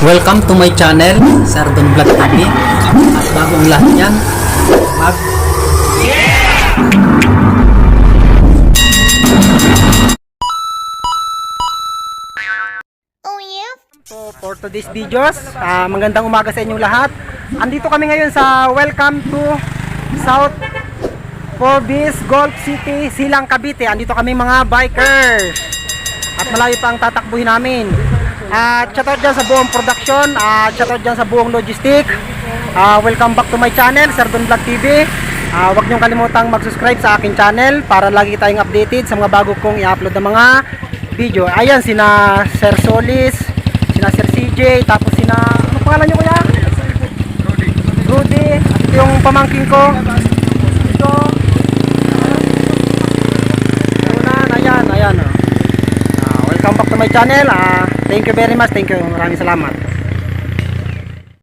Welcome to my channel, Sardon Vlog TV. At bagong lahat yan, mag Oh yeah? So for today's videos, ah, magandang umaga sa inyong lahat. Andito kami ngayon sa Welcome to South Forbis Golf City, Silang Cavite. Andito kami mga bikers. At malayo pa ang tatakbuhin namin. At shoutout dyan sa buong production, at shoutout dyan sa buong logistic. Ah, welcome back to my channel, Sardon Vlog TV. Ah, huwag niyong kalimutang mag-subscribe sa aking channel para lagi tayong updated sa mga bago kong i-upload na mga video. Ayan, sina Sir Solis, sina Sir CJ, tapos sina, ano pangalan niyo kuya? Rudy. At ito yung pamangking ko. Ito. Ayan, ayan. Ah, welcome back to my channel. Ah, thank you very much. Thank you. Maraming salamat.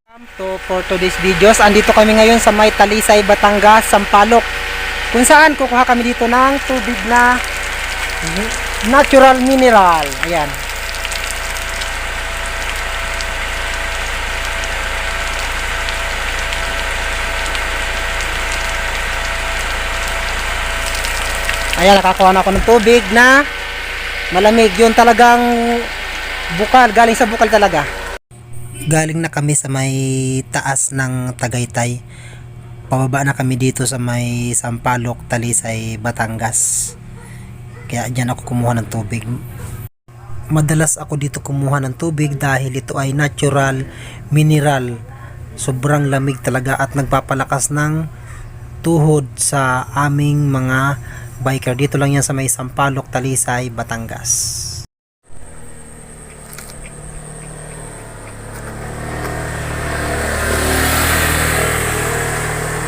Welcome to for today's videos. Andito kami ngayon sa May Talisay, Batangas, Sampaloc. Kung saan kukuha kami dito ng tubig na natural mineral. Ayan. Ayan, nakakuha na ako ng tubig na malamig. Yun talagang bukal. Galing sa bukal talaga. Galing na kami sa may taas ng Tagaytay. Pababa na kami dito sa may Sampaloc, Talisay, Batangas. Kaya dyan ako kumuha ng tubig. Madalas ako dito kumuha ng tubig dahil ito ay natural mineral. Sobrang lamig talaga at nagpapalakas ng tuhod sa aming mga biker. Dito lang yan sa may Sampaloc, Talisay, Batangas.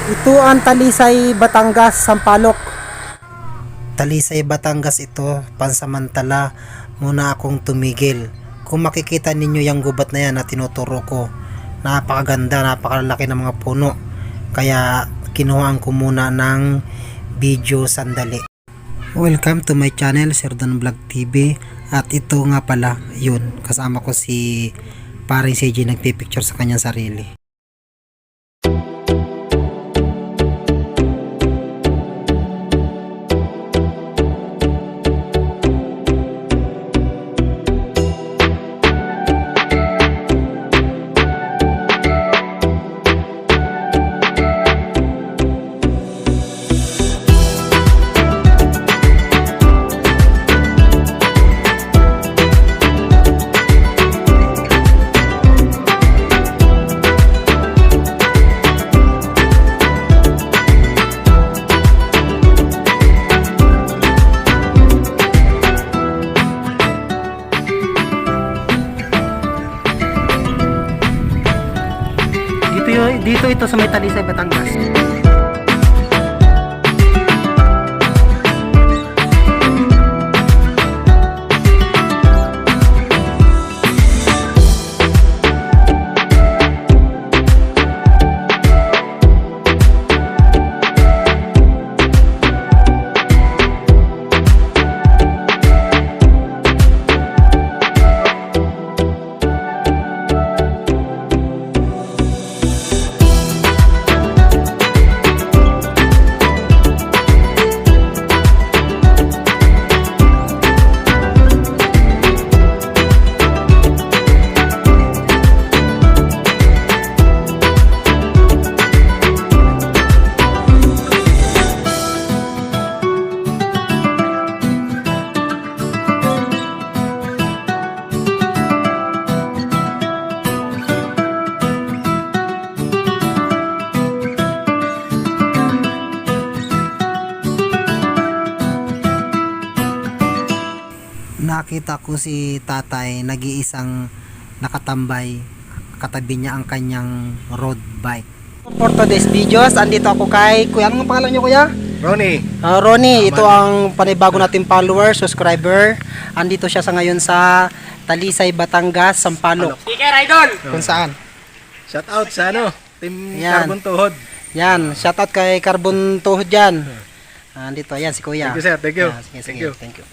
Ito ang Talisay, Batangas, Sampaloc. Talisay, Batangas ito, pansamantala muna akong tumigil. Kung makikita ninyo yung gubat na yan na tinuturo ko, napakaganda, napakalaki ng mga puno. Kaya kinuhaan ko muna ng video sandali. Welcome to my channel, Serdon Vlog TV. At ito nga pala, yun, kasama ko si paring CJ nagpipicture sa kanyang sarili. Ito sa may Talisay, Batangas. Nakita ko si tatay nag-iisang nakatambay katabi niya ang kanyang road bike. For today's videos andito ako kay kuya. Anong pangalan niyo kuya? Ronnie, Uh, Ronnie ito ang panibago nating follower subscriber. Andito siya sa ngayon sa Talisay, Batangas, Sampaloc. Kung saan? Shout out sa ano, Team Yan. Carbon Tuhod. yan. Shoutout kay Carbon Tuhod dyan andito ayan si kuya. Thank you sir, thank you. Ah, sige, Thank sige, you. thank you